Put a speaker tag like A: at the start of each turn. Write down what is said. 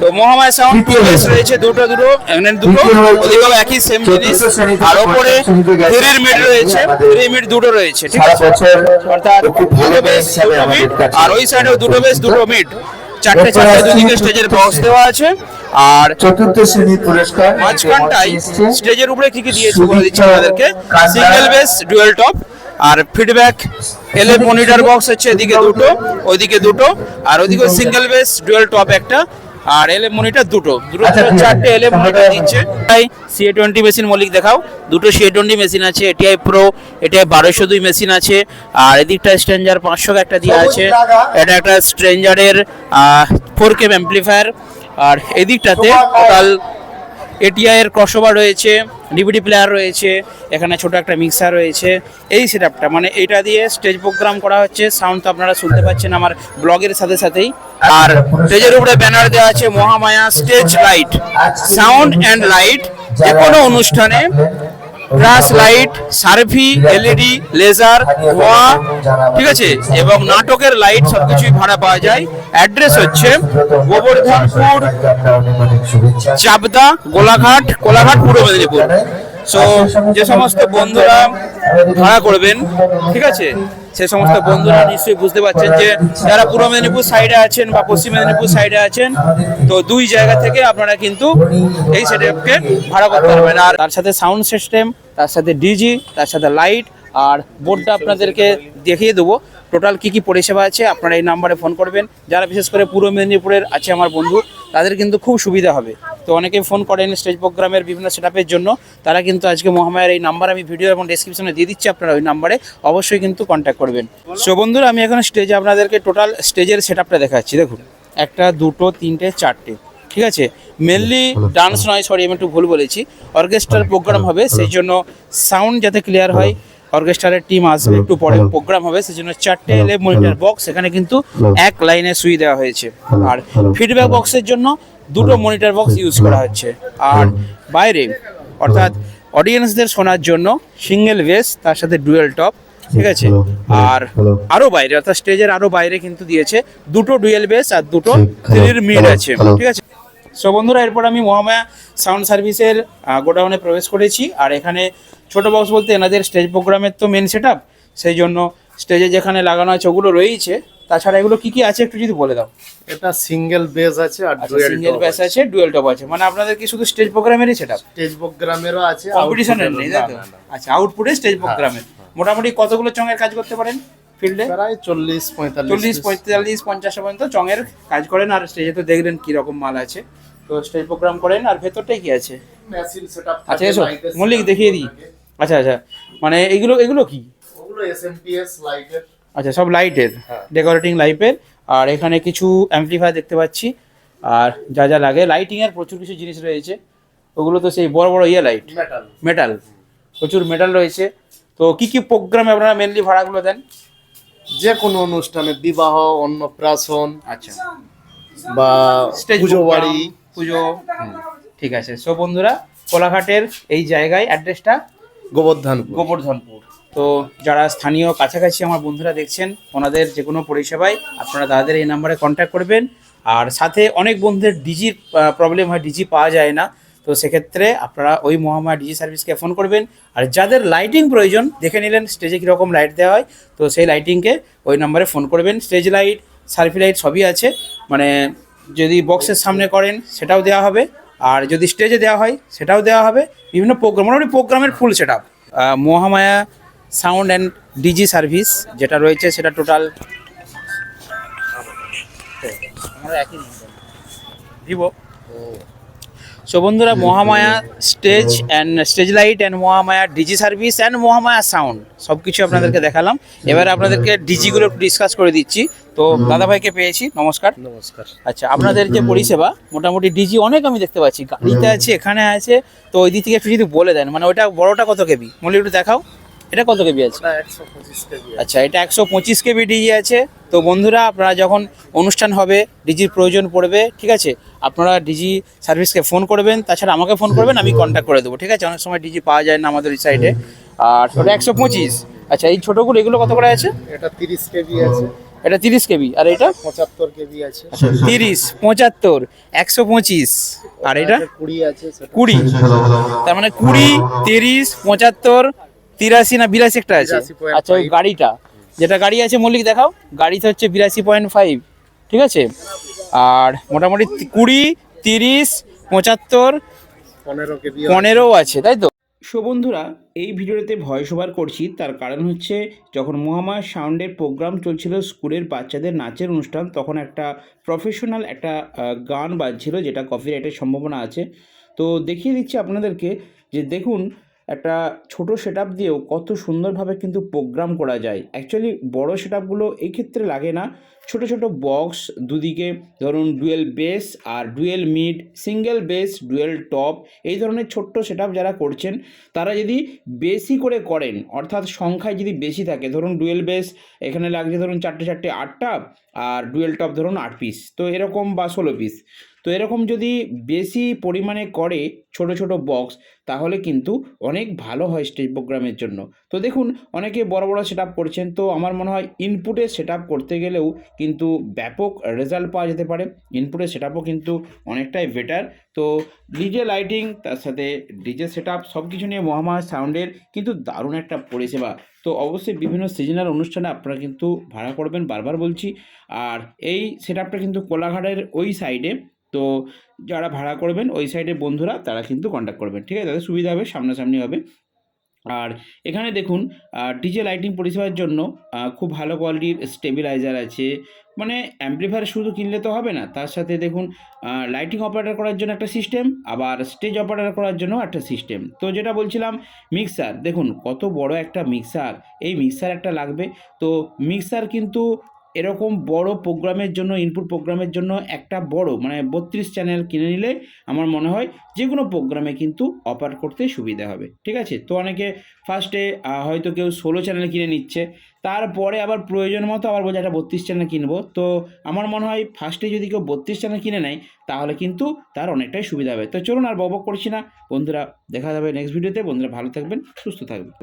A: তো মহামায়া সাউন্ড রয়েছে দুটো দুটো এখানে দুটো। ওদিকেও একই সেম জিনিস। আর ওপরে থ্রির মিড রয়েছে। থ্রি মিড দুটো রয়েছে ঠিক আছে? অর্থাৎ দুটো বেস দুটো মিড আর ওই সাইডেও দুটো বেস দুটো মিড চারটে চারটে দুদিকে স্টেজের বক্স দেওয়া আছে। আর
B: চতুর্থ শ্রেণির পুরস্কার
A: মাঝখানটাই স্টেজের উপরে কি কি দিয়েছে বলে দিচ্ছি
B: কান্ডা।
A: সিঙ্গেল বেস ডুয়েল টপ আর ফিডব্যাক এলে মনিটর বক্স হচ্ছে এদিকে দুটো ওইদিকে দুটো। আর ওইদিকে সিঙ্গেল বেস ডুয়েল টপ একটা। আর এলএ মনিটর দুটো। দুটো
B: আচ্ছা।
A: চারটে এলএ
B: তাহলে
A: মনিটর দিচ্ছে তাই সিএ টোয়েন্টি মেশিন মলিক দেখাও। দুটো সিএ টোয়েন্টি মেশিন আছে এটিআই প্রো এটিআই বারোশো দুই মেশিন আছে। আর এদিকটা স্ট্রেঞ্জার পাঁচশো একটা দিয়ে আছে। এটা একটা স্ট্রেঞ্জারের ফোর কেম অ্যাম্পলিফায়ার আর এদিকটাতে টোটাল এটিআই এর ক্রসওভার রয়েছে ডিভিডি প্লেয়ার রয়েছে, এখানে ছোট একটা মিক্সার রয়েছে। এই সেটআপটা মানে এটা দিয়ে স্টেজ প্রোগ্রাম করা হচ্ছে। সাউন্ড তো আপনারা শুনতে পাচ্ছেন আমার ব্লগের সাথে সাথেই। আর স্টেজের উপরে ব্যানার দেওয়া আছে Mahamaya stage light sound and light যে কোনো অনুষ্ঠানে গ্রাস লাইট, সার্ভি, এলইডি, লেজার, ধোয়া, ঠিক আছে? এবং নাটকের লাইট সবকিছুই ভাড়া পাওয়া যায়। অ্যাড্রেস হচ্ছে গোবর্ধনপুর চাবদা গোলাঘাট, কোলাঘাট, পূর্ব মেদিনীপুর। সো যে সমস্ত বন্ধুরা ভাড়া করবেন, ঠিক আছে? সে সমস্ত বন্ধুরা নিশ্চয়ই বুঝতে পারছেন যে যারা পূর্ব মেদিনীপুর সাইডে আছেন বা পশ্চিম মেদিনীপুর সাইডে আছেন, তো দুই জায়গা থেকে আপনারা কিন্তু এই সেটআপকে ভাড়া করতে পারবেন। আর তার সাথে সাউন্ড সিস্টেম তার সাথে ডিজি তার সাথে লাইট আর বোর্ডটা আপনাদেরকে দেখিয়ে দেবো। টোটাল কি কি পরিষেবা আছে, আপনারা এই নাম্বারে ফোন করবেন। যারা বিশেষ করে পূর্ব মেদিনীপুরের আছে আমার বন্ধু, তাদের কিন্তু খুব সুবিধা হবে। তো অনেকেই ফোন করেন স্টেজ প্রোগ্রামের বিভিন্ন সেটআপের জন্য। তারা কিন্তু আজকে মহামায়ের এই নাম্বার আমি ভিডিও এবং ডেসক্রিপশনে দিয়ে দিচ্ছি আপনারা ওই নাম্বারে অবশ্যই কিন্তু কন্ট্যাক্ট করবেন। সো বন্ধুরা আমি এখন স্টেজে আপনাদেরকে টোটাল স্টেজের সেটআপটা দেখাচ্ছি। দেখুন একটা দুটো তিনটে চারটে ঠিক আছে? মেনলি ডান্স নয় সরি আমি একটু ভুল বলেছি। অর্কেস্ট্রার প্রোগ্রাম হবে সেই জন্য সাউন্ড যাতে ক্লিয়ার হয় অর্কেস্ট্রারের টিম আসবে একটু পরে প্রোগ্রাম হবে সেই জন্য চারটে এলে মনিটর বক্স এখানে কিন্তু এক লাইনে সুই দেওয়া হয়েছে। আর ফিডব্যাক বক্সের জন্য দুটো মনিটর বক্স ইউজ করা হচ্ছে। আর বাইরে অর্থাৎ অডিয়েন্সদের শোনার জন্য সিঙ্গেল বেস তার সাথে ডুয়েল টপ ঠিক আছে? আর আরও বাইরে অর্থাৎ স্টেজের আরও বাইরে কিন্তু দিয়েছে দুটো ডুয়েল বেস আর দুটো থ্রির মিড আছে ঠিক আছে? সো বন্ধুরা এরপর আমি মহামায়া সাউন্ড সার্ভিসের গোডাউনে প্রবেশ করেছি। আর এখানে ছোট বক্স বলতে এনাদের স্টেজ প্রোগ্রামের তো মেন সেট সেই জন্য স্টেজে যেখানে লাগানো আছে ওগুলো রয়েছে তাছাড়া এগুলো কি কি আছে একটু যদি বলে দাও।
C: এটা সিঙ্গেল বেস আছে আর ডুয়েল
A: সিঙ্গেল বেস আছে। ডুয়েল টপ আছে। মানে আপনাদের কি শুধু স্টেজ প্রোগ্রামেরই সেট
C: স্টেজ প্রোগ্রামেরও আছে
A: কম্পিটিশনের নেই তাই তো?
C: না।
A: আচ্ছা আউটপুটে স্টেজ প্রোগ্রামের মোটামুটি কতগুলো চঙের কাজ করতে পারেন ফিল্ডে?
C: প্রায় চল্লিশ পঁয়তাল্লিশ।
A: চল্লিশ পঁয়তাল্লিশ পঞ্চাশ পর্যন্ত চঙের কাজ করেন। আর স্টেজে তো দেখলেন কি রকম মাল আছে। তো স্টেজ প্রোগ্রাম করেন আর ভেতরটাই কি আছে?
C: মেশিন সেটআপ
A: আচ্ছা এসো মল্লিক দেখিয়ে দিই। আচ্ছা আচ্ছা মানে এগুলো এগুলো কি?
C: ওগুলো এসএমপিএস লাইটের
A: আচ্ছা সব লাইটের। ডেকোরেটিং লাইটের আর এখানে কিছু অ্যাম্পলিফায়ার দেখতে পাচ্ছি। আর যা যা লাগে লাইটিং এর প্রচুর কিছু জিনিস রয়েছে। ওগুলো তো সেই বড় বড় ইয়ে লাইট
C: মেটাল
A: মেটাল প্রচুর মেটাল রয়েছে। তো কি কি প্রোগ্রামে আপনারা মেনলি ভাড়াগুলো দেন?
C: যে কোনো অনুষ্ঠানে বিবাহ অন্নপ্রাশন
A: আচ্ছা।
C: বা
A: স্টেজ
C: পুজো বাড়ি
A: পুজো। ঠিক আছে সো বন্ধুরা কোলাঘাটের এই জায়গায় অ্যাড্রেসটা
C: গোবর্ধনপুর।
A: গোবর্ধনপুর। তো যারা স্থানীয় কাছাকাছি আমার বন্ধুরা দেখছেন ওনাদের যে কোনো পরিষেবায় আপনারা তাদের এই নাম্বারে কন্ট্যাক্ট করবেন। আর সাথে অনেক বন্ধুদের ডিজির প্রবলেম হয় ডিজি পাওয়া যায় না। তো সেক্ষেত্রে আপনারা ওই মহামায়া ডিজি সার্ভিসকে ফোন করবেন। আর যাদের লাইটিং প্রয়োজন দেখে নিলেন স্টেজে কীরকম লাইট দেওয়া হয় তো সেই লাইটিংকে ওই নাম্বারে ফোন করবেন। স্টেজ লাইট সার্ফি লাইট সবই আছে। মানে যদি বক্সের সামনে করেন সেটাও দেওয়া হবে। আর যদি স্টেজে দেওয়া হয় সেটাও দেওয়া হবে। বিভিন্ন প্রোগ্রাম মোটামুটি প্রোগ্রামের full set up Mahamaya sound and DJ service যেটা রয়েছে সেটা টোটাল ভিভো। সো বন্ধুরা Mahamaya stage and stage light and Mahamaya DJ service and Mahamaya sound সব কিছু আপনাদেরকে দেখালাম। এবারে আপনাদেরকে ডিজিগুলো একটু ডিসকাস করে দিচ্ছি। তো দাদাভাইকে পেয়েছি নমস্কার।
C: নমস্কার।
A: আচ্ছা আপনাদের যে পরিষেবা মোটামুটি ডিজি অনেক আমি দেখতে পাচ্ছি। গাড়িতে আছে এখানে আছে তো ওই দিক থেকে একটু যদি বলে দেন মানে ওটা বড়টা কত কেবি? মনে একটু দেখাও। এটা কত কেবি আছে?
C: একশো
A: আচ্ছা এটা একশো পঁচিশ কেবি ডিজি আছে। তো বন্ধুরা আপনারা যখন অনুষ্ঠান হবে ডিজির প্রয়োজন পড়বে ঠিক আছে? আপনারা ডিজি সার্ভিসকে ফোন করবেন তাছাড়া আমাকে ফোন করবেন আমি কন্ট্যাক্ট করে দেবো ঠিক আছে? অনেক সময় ডিজি পাওয়া যায় না আমাদের এই সাইডে আর ওটা একশো পঁচিশ। আচ্ছা এই ছোটোগুলো এগুলো কত করে আছে?
C: এটা তিরিশ কেজি আছে।
A: এটা তিরিশ কেবি। আর এটা?
C: পঁচাত্তর কেবি আছে।
A: তিরিশ পঁচাত্তর একশো পঁচিশ। আর এটা?
C: কুড়ি আছে
A: কুড়ি। তার মানে কুড়ি তিরিশ পঁচাত্তর তিরাশি না বিরাশি একটা আছে? আচ্ছা ওই গাড়িটা। যেটা গাড়ি আছে মল্লিক দেখাও গাড়িতে হচ্ছে বিরাশি পয়েন্ট ফাইভ ঠিক আছে? আর মোটামুটি কুড়ি তিরিশ পঁচাত্তর
C: পনেরো
A: পনেরো আছে তাই তো? সো বন্ধুরা এই ভিডিওতে ভয়েস ওভার করছি তার কারণ হচ্ছে যখন মহামায়া সাউন্ডের প্রোগ্রাম চলছিল স্কুলের বাচ্চাদের নাচের অনুষ্ঠান তখন একটা প্রফেশনাল একটা গান বাজছিল যেটা কপিরাইটের সম্ভাবনা আছে। তো দেখিয়ে দিচ্ছি আপনাদেরকে যে দেখুন একটা ছোট সেট দিয়েও কত সুন্দরভাবে কিন্তু প্রোগ্রাম করা যায়। অ্যাকচুয়ালি বড় সেট আপগুলো এই ক্ষেত্রে লাগে না। ছোট ছোট বক্স দুদিকে, ধরুন ডুয়েল বেস আর dual mid single bass dual top এই ধরনের ছোট্ট সেট যারা করছেন, তারা যদি বেশি করে করেন, অর্থাৎ সংখ্যায় যদি বেশি থাকে, ধরুন ডুয়েল বেস এখানে লাগছে ধরুন চারটে চারটে আটটা আর ডুয়েল টপ ধরুন আট পিস তো এরকম বা ষোলো পিস তো এরকম যদি বেশি পরিমাণে করে ছোট ছোট বক্স তাহলে কিন্তু অনেক ভালো হয় স্টেজ প্রোগ্রামের জন্য। তো দেখুন, অনেকে বড় বড় সেট করছেন, তো আমার মনে হয় ইনপুটে সেট করতে গেলেও কিন্তু ব্যাপক রেজাল্ট পাওয়া যেতে পারে। ইনপুটের সেট কিন্তু অনেকটাই বেটার তো ডিজে লাইটিং তার সাথে ডিজে সেট আপ সব কিছু নিয়ে মহামায়া সাউন্ডের কিন্তু দারুণ একটা পরিষেবা। তো অবশ্যই বিভিন্ন সিজনাল অনুষ্ঠানে আপনারা কিন্তু ভাড়া করবেন, বারবার বলছি। আর এই সেট আপটা কিন্তু কোলাঘাটের ওই সাইডে তো যারা ভাড়া করবেন, ওই সাইডে বন্ধুরা, তারা কিন্তু কন্ট্যাক্ট করবেন। ঠিক আছে? তাদের সুবিধা হবে, সামনাসামনি হবে। আর এখানে দেখুন ডিজে লাইটিং পরিষেবার জন্য খুব ভালো কোয়ালিটির স্টেবিলাইজার আছে। মানে অ্যাম্প্লিফায়ার শুধু কিনলে তো হবে না, তার সাথে দেখুন লাইটিং অপারেটার করার জন্য একটা সিস্টেম আবার স্টেজ অপারেটার করার জন্য একটা সিস্টেম তো যেটা বলছিলাম মিক্সার দেখুন কত বড় একটা মিক্সার এই মিক্সার একটা লাগবে। তো মিক্সার কিন্তু এরকম বড় প্রোগ্রামের জন্য ইনপুট প্রোগ্রামের জন্য একটা বড় মানে বত্রিশ চ্যানেল কিনে নিলে আমার মনে হয় যে কোনো প্রোগ্রামে কিন্তু অপারেট করতে সুবিধা হবে। ঠিক আছে? তো অনেকে ফার্স্টে হয়তো কেউ ষোলো চ্যানেল কিনে নিচ্ছে, তারপরে আবার প্রয়োজন মতো আবার বলছে একটা বত্রিশ চ্যানেল কিনবো। তো আমার মনে হয় ফার্স্টে যদি কেউ বত্রিশ চ্যানেল কিনে নেয়, তাহলে কিন্তু তার অনেকটাই সুবিধা হবে। তো চলুন আর বক করছি না। বন্ধুরা, দেখা যাবে নেক্সট ভিডিওতে বন্ধুরা, ভালো থাকবেন, সুস্থ থাকবেন।